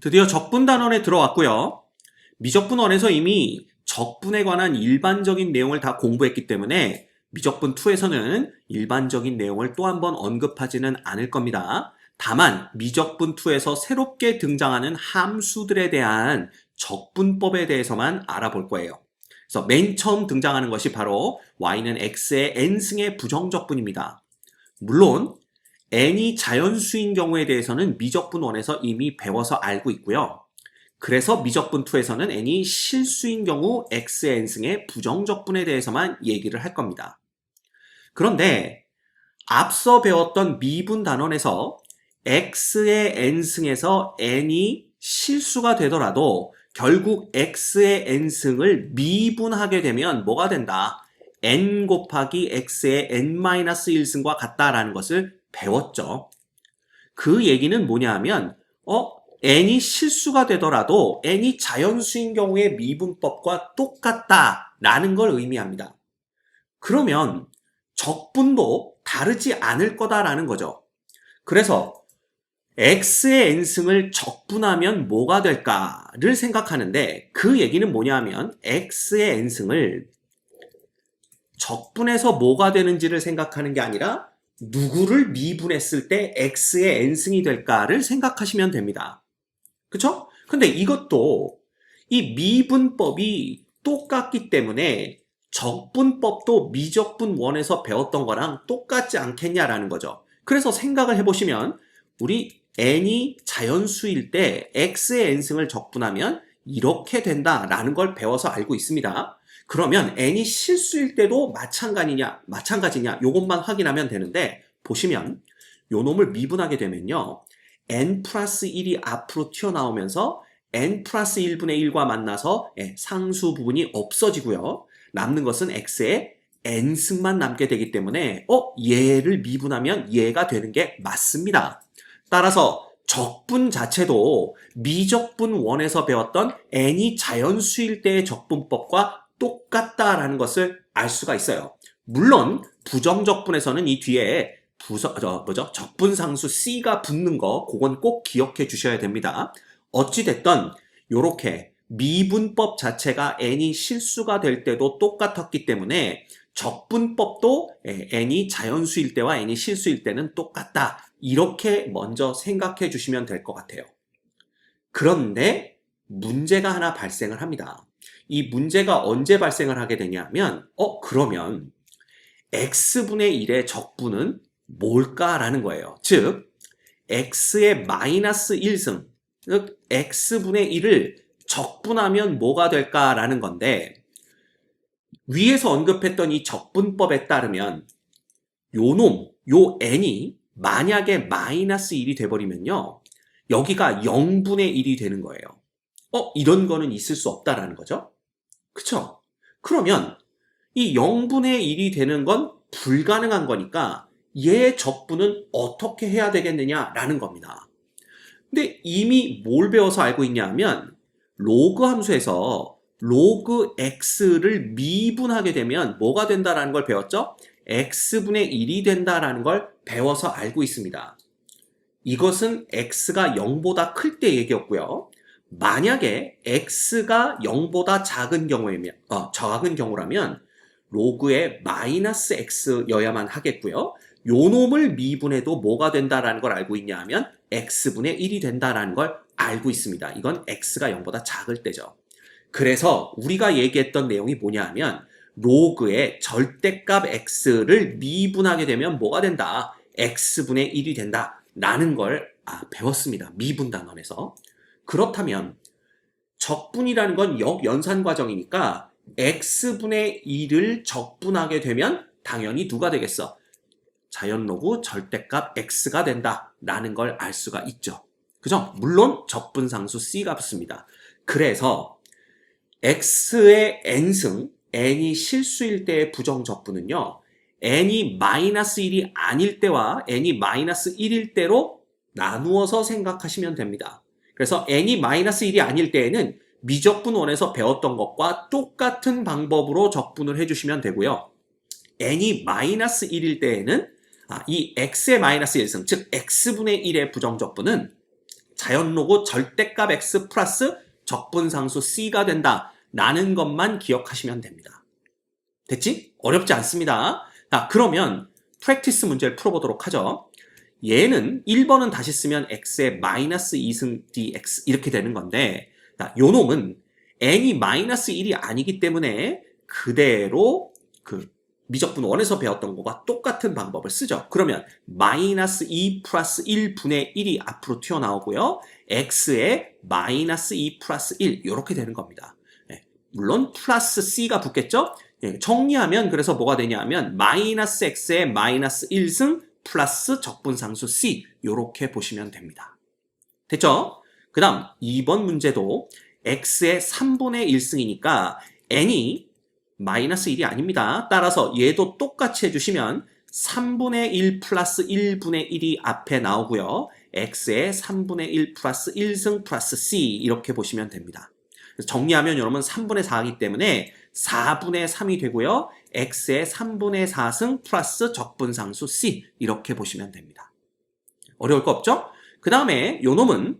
드디어 적분 단원에 들어왔고요. 미적분원에서 이미 적분에 관한 일반적인 내용을 다 공부했기 때문에 미적분 2에서는 일반적인 내용을 또 한 번 언급하지는 않을 겁니다. 다만 미적분 2에서 새롭게 등장하는 함수들에 대한 적분법에 대해서만 알아볼 거예요. 그래서 맨 처음 등장하는 것이 바로 y는 x의 n승의 부정적분입니다. 물론 n이 자연수인 경우에 대해서는 미적분 1에서 이미 배워서 알고 있고요. 그래서 미적분 2에서는 n이 실수인 경우 x의 n승의 부정적분에 대해서만 얘기를 할 겁니다. 그런데 앞서 배웠던 미분 단원에서 x의 n승에서 n이 실수가 되더라도 결국 x의 n승을 미분하게 되면 뭐가 된다? n 곱하기 x의 n-1승과 같다라는 것을 배웠죠. 그 얘기는 뭐냐 하면 어 n이 실수가 되더라도 n이 자연수인 경우의 미분법과 똑같다라는 걸 의미합니다. 그러면 적분도 다르지 않을 거다라는 거죠. 그래서 x의 n승을 적분하면 뭐가 될까를 생각하는데 그 얘기는 뭐냐 하면 x의 n승을 적분해서 뭐가 되는지를 생각하는 게 아니라 누구를 미분했을 때 x의 n승이 될까를 생각하시면 됩니다. 그쵸? 근데 이것도 이 미분법이 똑같기 때문에 적분법도 미적분 원에서 배웠던 거랑 똑같지 않겠냐라는 거죠. 그래서 생각을 해보시면 우리 n이 자연수일 때 x의 n승을 적분하면 이렇게 된다라는 걸 배워서 알고 있습니다. 그러면 n이 실수일 때도 마찬가지냐, 마찬가지냐, 요것만 확인하면 되는데, 보시면, 요 놈을 미분하게 되면요, n 플러스 1이 앞으로 튀어나오면서 n 플러스 1분의 1과 만나서 예, 상수 부분이 없어지고요. 남는 것은 x의 n승만 남게 되기 때문에, 어, 얘를 미분하면 얘가 되는 게 맞습니다. 따라서 적분 자체도 미적분 원에서 배웠던 n이 자연수일 때의 적분법과 똑같다라는 것을 알 수가 있어요. 물론 부정적분에서는 이 뒤에 부서, 저, 뭐죠? 적분상수 C가 붙는 거, 그건 꼭 기억해 주셔야 됩니다. 어찌됐든, 요렇게 미분법 자체가 n이 실수가 될 때도 똑같았기 때문에 적분법도 예, n이 자연수일 때와 n이 실수일 때는 똑같다. 이렇게 먼저 생각해 주시면 될 것 같아요. 그런데 문제가 하나 발생을 합니다. 이 문제가 언제 발생을 하게 되냐면, 어, 그러면 x분의 1의 적분은 뭘까라는 거예요. 즉, x의 마이너스 1승, 즉, x분의 1을 적분하면 뭐가 될까라는 건데, 위에서 언급했던 이 적분법에 따르면, 요 놈, 요 n이 만약에 마이너스 1이 돼버리면요, 여기가 0분의 1이 되는 거예요. 어, 이런 거는 있을 수 없다라는 거죠. 그쵸? 그러면 이 0분의 1이 되는 건 불가능한 거니까 얘의 적분은 어떻게 해야 되겠느냐라는 겁니다. 근데 이미 뭘 배워서 알고 있냐 하면 로그 함수에서 로그 x를 미분하게 되면 뭐가 된다라는 걸 배웠죠? X분의 1이 된다라는 걸 배워서 알고 있습니다. 이것은 x가 0보다 클 때 얘기였고요. 만약에 x가 0보다 작은 경우에면 어, 작은 경우라면 로그의 마이너스 x여야만 하겠고요. 요 놈을 미분해도 뭐가 된다라는 걸 알고 있냐 하면 x분의 1이 된다라는 걸 알고 있습니다. 이건 x가 0보다 작을 때죠. 그래서 우리가 얘기했던 내용이 뭐냐 하면 로그의 절대값 x를 미분하게 되면 뭐가 된다? x분의 1이 된다. 라는 걸 아, 배웠습니다. 미분 단원에서. 그렇다면 적분이라는 건 역연산 과정이니까 x분의 1을 적분하게 되면 당연히 누가 되겠어? 자연 로그 절대값 x가 된다 라는 걸 알 수가 있죠. 그죠? 물론 적분상수 c가 붙습니다. 그래서 x의 n승, n이 실수일 때의 부정적분은요. n이 마이너스 1이 아닐 때와 n이 마이너스 1일 때로 나누어서 생각하시면 됩니다. 그래서 n이 마이너스 1이 아닐 때에는 미적분 원에서 배웠던 것과 똑같은 방법으로 적분을 해주시면 되고요. n이 마이너스 1일 때에는 아, 이 x의 마이너스 1승, 즉 x분의 1의 부정적분은 자연로고 절대값 x 플러스 적분상수 c가 된다. 라는 것만 기억하시면 됩니다. 됐지? 어렵지 않습니다. 자, 그러면 프랙티스 문제를 풀어보도록 하죠. 얘는 1번은 다시 쓰면 x의 마이너스 2승 dx 이렇게 되는 건데 자, 요 놈은 n이 마이너스 1이 아니기 때문에 그대로 그 미적분 1에서 배웠던 것과 똑같은 방법을 쓰죠. 그러면 마이너스 2 플러스 1분의 1이 앞으로 튀어나오고요. x의 마이너스 2 플러스 1 이렇게 되는 겁니다. 예, 물론 플러스 c가 붙겠죠. 예, 정리하면 그래서 뭐가 되냐면 마이너스 x의 마이너스 1승 플러스 적분상수 c 이렇게 보시면 됩니다. 됐죠? 그 다음 2번 문제도 x의 3분의 1승이니까 n이 마이너스 1이 아닙니다. 따라서 얘도 똑같이 해주시면 3분의 1 플러스 1분의 1이 앞에 나오고요. x의 3분의 1 플러스 1승 플러스 c 이렇게 보시면 됩니다. 정리하면 여러분 3분의 4이기 때문에 4분의 3이 되고요. x의 3분의 4승 플러스 적분상수 c 이렇게 보시면 됩니다. 어려울 거 없죠? 그 다음에 요 놈은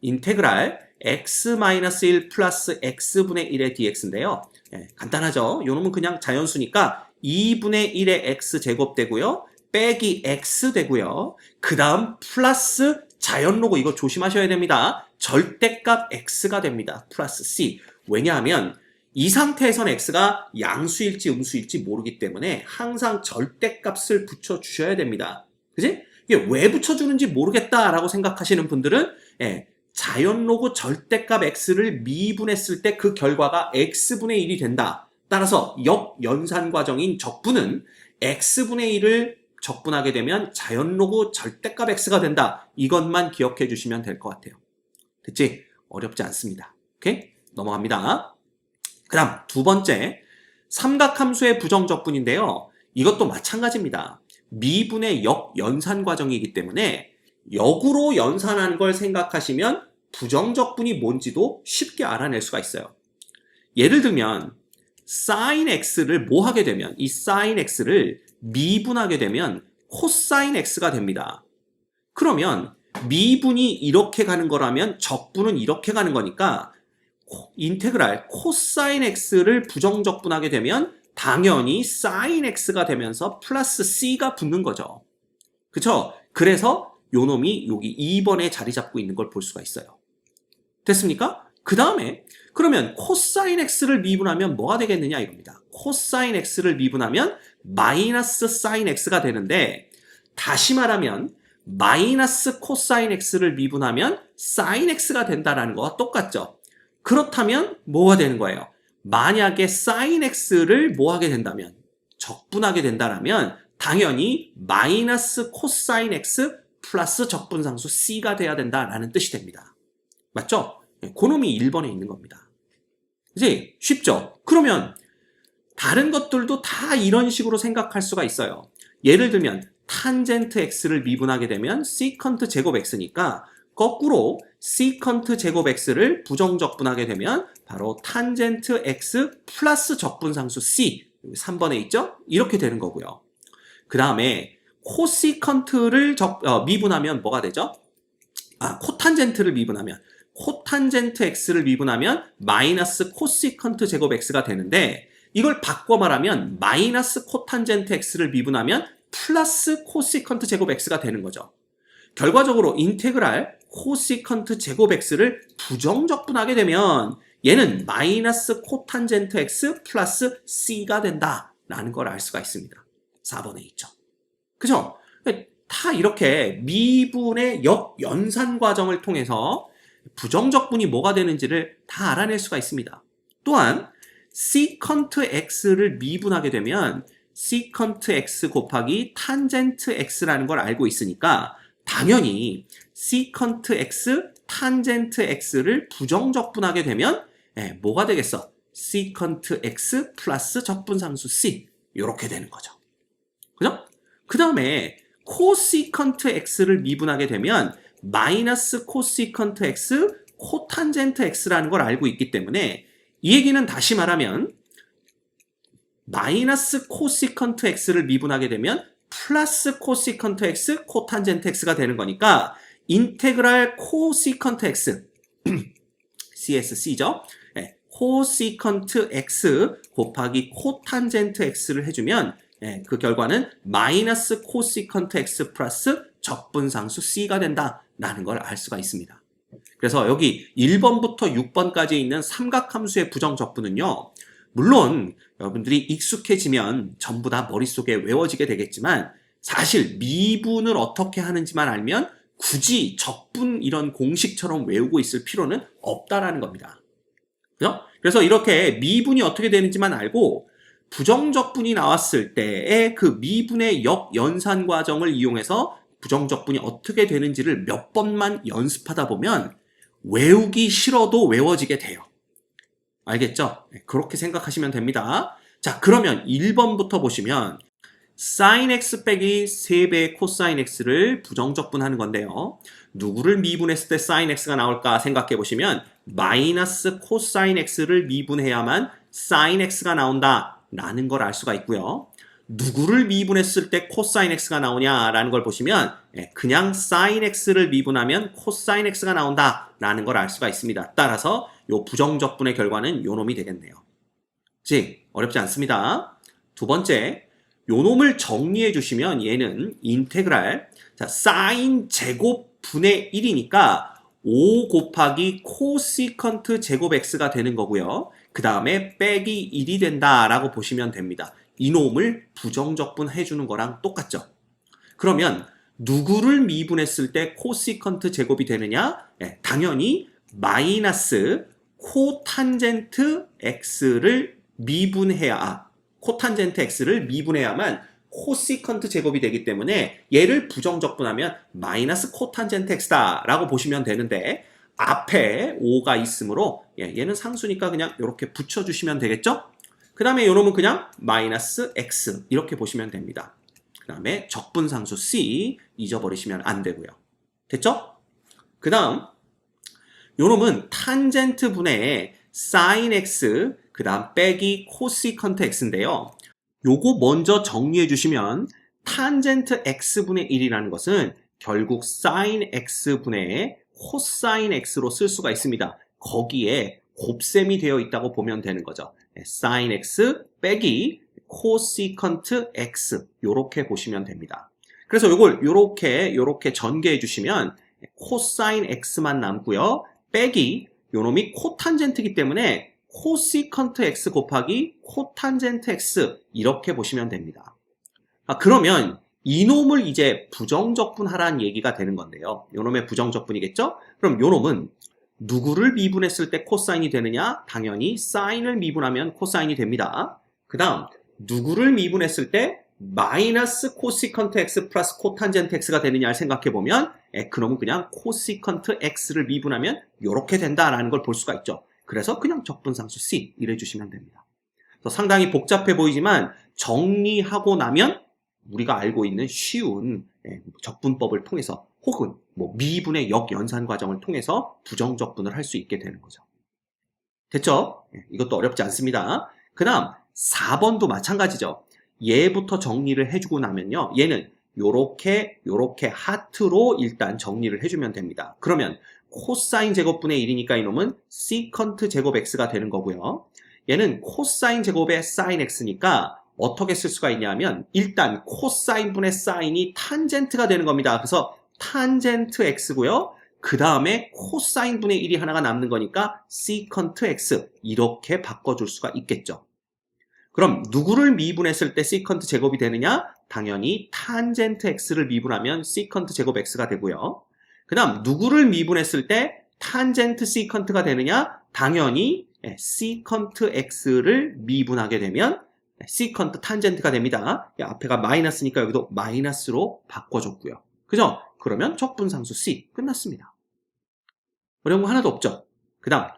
인테그랄 x-1 플러스 x분의 1의 dx인데요. 예, 간단하죠? 요 놈은 그냥 자연수니까 2분의 1의 x 제곱 되고요. 빼기 x 되고요. 그 다음 플러스 자연로고 이거 조심하셔야 됩니다. 절대값 x가 됩니다. 플러스 c. 왜냐하면 이 상태에선 x가 양수일지 음수일지 모르기 때문에 항상 절대값을 붙여주셔야 됩니다. 그지? 이게 왜 붙여주는지 모르겠다라고 생각하시는 분들은 예, 자연로고 절대값 x를 미분했을 때 그 결과가 x분의 1이 된다. 따라서 역연산 과정인 적분은 x분의 1을 적분하게 되면 자연 로고 절대값 x가 된다. 이것만 기억해 주시면 될 것 같아요. 됐지? 어렵지 않습니다. 오케이? 넘어갑니다. 그 다음 두 번째 삼각함수의 부정적분인데요. 이것도 마찬가지입니다. 미분의 역연산 과정이기 때문에 역으로 연산한 걸 생각하시면 부정적분이 뭔지도 쉽게 알아낼 수가 있어요. 예를 들면 sin x를 뭐 하게 되면 이 sin x를 미분하게 되면 코사인 x가 됩니다. 그러면 미분이 이렇게 가는 거라면 적분은 이렇게 가는 거니까 인테그랄 코사인 x를 부정적분하게 되면 당연히 sin x가 되면서 플러스 c가 붙는 거죠. 그쵸? 그래서 요 놈이 여기 2번에 자리 잡고 있는 걸 볼 수가 있어요. 됐습니까? 그 다음에 그러면 코사인 x를 미분하면 뭐가 되겠느냐 이겁니다. 코사인 x를 미분하면 마이너스 사인 x가 되는데 다시 말하면 마이너스 코사인 x를 미분하면 사인 x가 된다라는 거와 똑같죠. 그렇다면 뭐가 되는 거예요? 만약에 사인 x를 뭐 하게 된다면 적분하게 된다라면 당연히 마이너스 코사인 x 플러스 적분상수 c가 돼야 된다라는 뜻이 됩니다. 맞죠? 네, 그놈이 1번에 있는 겁니다. 이제 쉽죠? 그러면 다른 것들도 다 이런 식으로 생각할 수가 있어요. 예를 들면 탄젠트 x를 미분하게 되면 시컨트 제곱 x니까 거꾸로 시컨트 제곱 x를 부정적분하게 되면 바로 탄젠트 x 플러스 적분상수 c 3번에 있죠? 이렇게 되는 거고요. 그 다음에 코시컨트를 적, 어, 미분하면 뭐가 되죠? 아, 코탄젠트를 미분하면 코탄젠트 x를 미분하면 마이너스 코시컨트 제곱 x가 되는데 이걸 바꿔 말하면 마이너스 코탄젠트 x를 미분하면 플러스 코시컨트 제곱 x가 되는 거죠. 결과적으로 인테그랄 코시컨트 제곱 x를 부정적분하게 되면 얘는 마이너스 코탄젠트 x 플러스 c가 된다라는 걸 알 수가 있습니다. 4번에 있죠. 그죠? 다 이렇게 미분의 역연산 과정을 통해서 부정적분이 뭐가 되는지를 다 알아낼 수가 있습니다. 또한 시컨트 x를 미분하게 되면 시컨트 x 곱하기 탄젠트 x라는 걸 알고 있으니까 당연히 시컨트 x, 탄젠트 x를 부정적분하게 되면 예, 뭐가 되겠어? 시컨트 x 플러스 적분상수 c 이렇게 되는 거죠. 그죠? 그 다음에 코시컨트 x를 미분하게 되면 마이너스 코시컨트 x 코탄젠트 x라는 걸 알고 있기 때문에 이 얘기는 다시 말하면 마이너스 코시컨트 x를 미분하게 되면 플러스 코시컨트 x 코탄젠트 x가 되는 거니까 인테그랄 코시컨트 x CSC죠. 예, 코시컨트 x 곱하기 코탄젠트 x를 해주면 예, 그 결과는 마이너스 코시컨트 x 플러스 적분상수 c가 된다 라는 걸 알 수가 있습니다. 그래서 여기 1번부터 6번까지 있는 삼각함수의 부정적분은요. 물론 여러분들이 익숙해지면 전부 다 머릿속에 외워지게 되겠지만 사실 미분을 어떻게 하는지만 알면 굳이 적분 이런 공식처럼 외우고 있을 필요는 없다라는 겁니다. 그래서 이렇게 미분이 어떻게 되는지만 알고 부정적분이 나왔을 때의 그 미분의 역연산 과정을 이용해서 부정적분이 어떻게 되는지를 몇 번만 연습하다 보면 외우기 싫어도 외워지게 돼요. 알겠죠? 네, 그렇게 생각하시면 됩니다. 자, 그러면 1번부터 보시면 sin x 빼기 3배의 코사인 x를 부정적분하는 건데요. 누구를 미분했을 때 sin x가 나올까 생각해 보시면 마이너스 코사인 x를 미분해야만 sin x가 나온다 라는 걸 알 수가 있고요. 누구를 미분했을 때 코사인 x가 나오냐라는 걸 보시면 예, 그냥 sin x를 미분하면 코사인 x가 나온다라는 걸 알 수가 있습니다. 따라서 요 부정적분의 결과는 요 놈이 되겠네요. 즉 어렵지 않습니다. 두 번째 요 놈을 정리해 주시면 얘는 인테그랄 자 sin 제곱 분의 1이니까 5 곱하기 코시컨트 제곱 x가 되는 거고요. 그 다음에 빼기 1이 된다라고 보시면 됩니다. 이놈을 부정적분 해주는 거랑 똑같죠. 그러면 누구를 미분했을 때 코시컨트 제곱이 되느냐? 네, 당연히 마이너스 코탄젠트 x를 미분해야 아, 코탄젠트 x를 미분해야만 코시컨트 제곱이 되기 때문에 얘를 부정적분하면 마이너스 코탄젠트 x다 라고 보시면 되는데 앞에 5가 있으므로 예, 얘는 상수니까 그냥 이렇게 붙여주시면 되겠죠? 그 다음에 요놈은 그냥 마이너스 x 이렇게 보시면 됩니다. 그 다음에 적분상수 c 잊어버리시면 안 되고요. 됐죠? 그 다음 요놈은 탄젠트 분의 sin x 그 다음 빼기 코시컨트 x인데요. 요거 먼저 정리해 주시면 탄젠트 x분의 1이라는 것은 결국 sin x분의 코사인 x로 쓸 수가 있습니다. 거기에 곱셈이 되어 있다고 보면 되는 거죠. Sin x 빼기 코시컨트 x 요렇게 보시면 됩니다. 그래서 요걸 요렇게 요렇게 전개해 주시면 코사인 x만 남고요. 빼기 요놈이 코탄젠트이기 때문에 코시컨트 x 곱하기 코탄젠트 x 이렇게 보시면 됩니다. 아, 그러면 이놈을 이제 부정적분하라는 얘기가 되는 건데요. 요놈의 부정적분이겠죠? 그럼 요놈은 누구를 미분했을 때 코사인이 되느냐? 당연히 사인을 미분하면 코사인이 됩니다. 그 다음 누구를 미분했을 때 마이너스 코시컨트 x 플러스 코탄젠트 x가 되느냐를 생각해 보면 에, 그놈은 그냥 코시컨트 x를 미분하면 이렇게 된다라는 걸 볼 수가 있죠. 그래서 그냥 적분상수 c 이래 주시면 됩니다. 상당히 복잡해 보이지만 정리하고 나면 우리가 알고 있는 쉬운 예, 적분법을 통해서 혹은 뭐 미분의 역연산 과정을 통해서 부정적 분을 할 수 있게 되는 거죠. 됐죠? 예, 이것도 어렵지 않습니다. 그 다음 4번도 마찬가지죠. 얘부터 정리를 해주고 나면요. 얘는 요렇게 요렇게 하트로 일단 정리를 해주면 됩니다. 그러면 코사인 제곱분의 1이니까 이놈은 시컨트 제곱 x가 되는 거고요. 얘는 코사인 제곱의 사인 x니까 어떻게 쓸 수가 있냐면 일단 코사인 분의 사인이 탄젠트가 되는 겁니다. 그래서 탄젠트 x고요. 그 다음에 코사인 분의 1이 하나가 남는 거니까 시컨트 x 이렇게 바꿔줄 수가 있겠죠. 그럼 누구를 미분했을 때 시컨트 제곱이 되느냐? 당연히 탄젠트 x를 미분하면 시컨트 제곱 x가 되고요. 그 다음 누구를 미분했을 때 탄젠트 시컨트가 되느냐? 당연히 시컨트 x를 미분하게 되면 시컨트 탄젠트가 됩니다. 앞에가 마이너스니까 여기도 마이너스로 바꿔줬고요. 그죠? 그러면 적분상수 C 끝났습니다. 어려운 거 하나도 없죠? 그 다음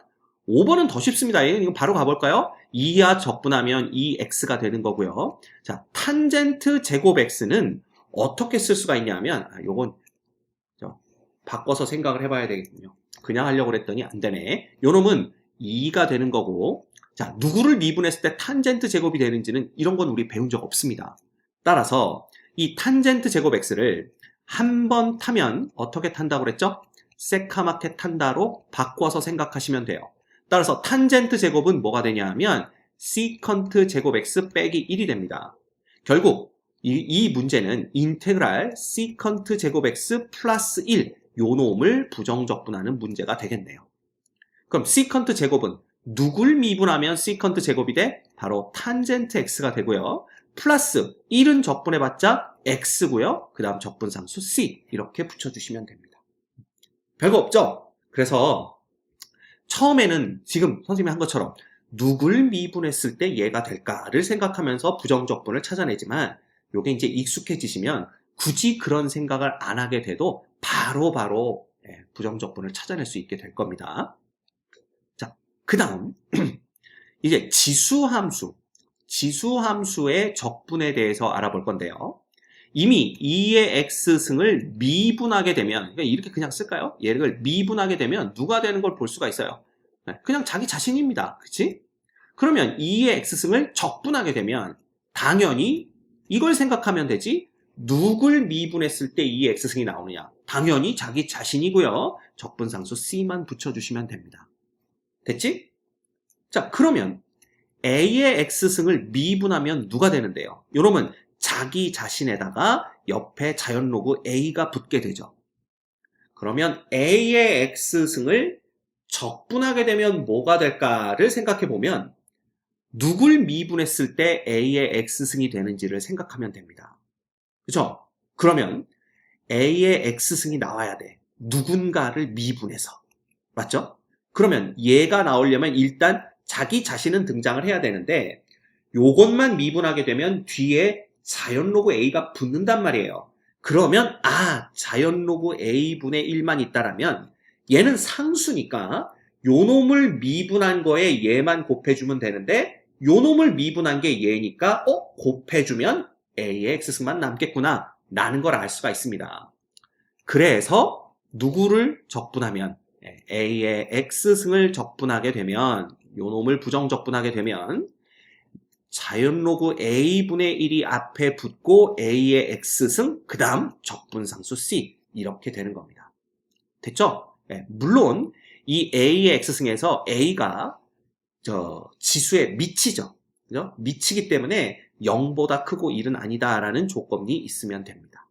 5번은 더 쉽습니다. 이거 바로 가볼까요? 2와 적분하면 2x가 되는 거고요. 자, 탄젠트 제곱 x는 어떻게 쓸 수가 있냐면 아, 요건 바꿔서 생각을 해봐야 되겠군요. 그냥 하려고 그랬더니 안 되네. 요 놈은 2가 되는 거고 자, 누구를 미분했을 때 탄젠트 제곱이 되는지는 이런 건 우리 배운 적 없습니다. 따라서 이 탄젠트 제곱 x를 한 번 타면 어떻게 탄다고 그랬죠? 새카맣게 탄다로 바꿔서 생각하시면 돼요. 따라서 탄젠트 제곱은 뭐가 되냐 하면 시컨트 제곱 x 빼기 1이 됩니다. 결국 이, 이 문제는 인테그랄 시컨트 제곱 x 플러스 1 요놈을 부정적분하는 문제가 되겠네요. 그럼 시컨트 제곱은 누굴 미분하면 시컨트 제곱이 돼? 바로 탄젠트 x가 되고요. 플러스 1은 적분해봤자 x고요. 그 다음 적분상수 c 이렇게 붙여주시면 됩니다. 별거 없죠? 그래서 처음에는 지금 선생님이 한 것처럼 누굴 미분했을 때 얘가 될까를 생각하면서 부정적분을 찾아내지만 요게 이제 익숙해지시면 굳이 그런 생각을 안 하게 돼도 바로바로 바로 예, 부정적분을 찾아낼 수 있게 될 겁니다. 자, 그 다음 이제 지수함수 지수함수의 적분에 대해서 알아볼 건데요. 이미 2의 x승을 미분하게 되면 그러니까 이렇게 그냥 쓸까요? 얘를 미분하게 되면 누가 되는 걸 볼 수가 있어요. 네, 그냥 자기 자신입니다. 그치? 그러면 2의 x승을 적분하게 되면 당연히 이걸 생각하면 되지 누굴 미분했을 때 2의 x승이 나오느냐 당연히 자기 자신이고요. 적분상수 c만 붙여주시면 됩니다. 됐지? 자 그러면 a의 x승을 미분하면 누가 되는데요? 요놈은 자기 자신에다가 옆에 자연 로그 a가 붙게 되죠. 그러면 a의 x승을 적분하게 되면 뭐가 될까를 생각해 보면 누굴 미분했을 때 a의 x승이 되는지를 생각하면 됩니다. 그죠? 그러면 a의 x승이 나와야 돼. 누군가를 미분해서. 맞죠? 그러면 얘가 나오려면 일단 자기 자신은 등장을 해야 되는데 요것만 미분하게 되면 뒤에 자연로그 a가 붙는단 말이에요. 그러면 아 자연로그 a분의 1만 있다라면 얘는 상수니까 요 놈을 미분한 거에 얘만 곱해주면 되는데 요 놈을 미분한 게 얘니까 어? 곱해주면 a의 x승만 남겠구나 라는 걸 알 수가 있습니다. 그래서 누구를 적분하면 예, a의 x승을 적분하게 되면 요 놈을 부정적분하게 되면 자연로그 a분의 1이 앞에 붙고 a의 x승 그 다음 적분상수 c 이렇게 되는 겁니다. 됐죠? 네, 물론 이 a의 x승에서 a가 저 지수의 미치죠. 그죠? 미치기 때문에 0보다 크고 1은 아니다라는 조건이 있으면 됩니다.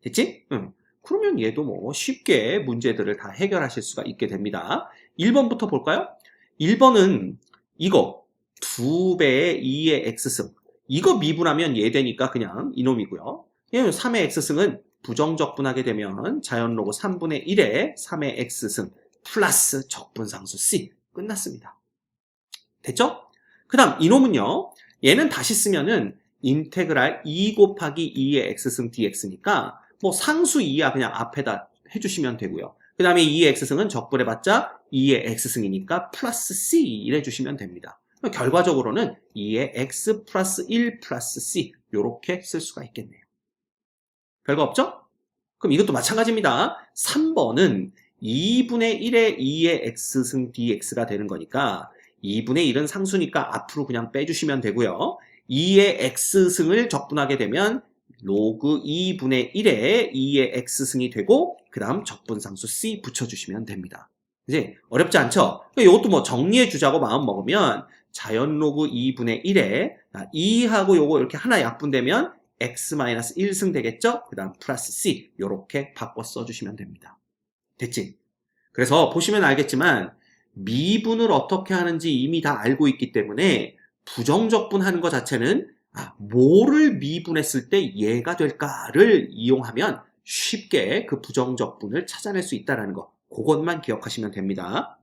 됐지? 응. 그러면 얘도 뭐 쉽게 문제들을 다 해결하실 수가 있게 됩니다. 1번부터 볼까요? 1번은 이거 2배의 2의 x승 이거 미분하면 얘 되니까 그냥 이놈이고요. 3의 x승은 부정적분하게 되면 자연로고 3분의 1의 3의 x승 플러스 적분상수 c 끝났습니다. 됐죠? 그 다음 이놈은요. 얘는 다시 쓰면은 인테그랄 2 곱하기 2의 x승 dx니까 뭐 상수 2야 그냥 앞에다 해주시면 되고요. 그 다음에 2의 x승은 적분해봤자 2의 x승이니까 플러스 c 이래 주시면 됩니다. 결과적으로는 2의 x 플러스 1 플러스 c 이렇게 쓸 수가 있겠네요. 별거 없죠? 그럼 이것도 마찬가지입니다. 3번은 2분의 1의 2의 x승 dx가 되는 거니까 2분의 1은 상수니까 앞으로 그냥 빼주시면 되고요. 2의 x승을 적분하게 되면 로그 2분의 1에 2의 x승이 되고 그 다음 적분상수 c 붙여주시면 됩니다. 이제 어렵지 않죠? 이것도 뭐 정리해 주자고 마음 먹으면 자연 로그 2분의 1에 2하고 요거 이렇게 하나 약분되면 x-1승 되겠죠? 그 다음 플러스 c 이렇게 바꿔 써주시면 됩니다. 됐지? 그래서 보시면 알겠지만 미분을 어떻게 하는지 이미 다 알고 있기 때문에 부정적분 하는 것 자체는 아, 뭐를 미분했을 때 얘가 될까를 이용하면 쉽게 그 부정적분을 찾아낼 수 있다는 거 그것만 기억하시면 됩니다.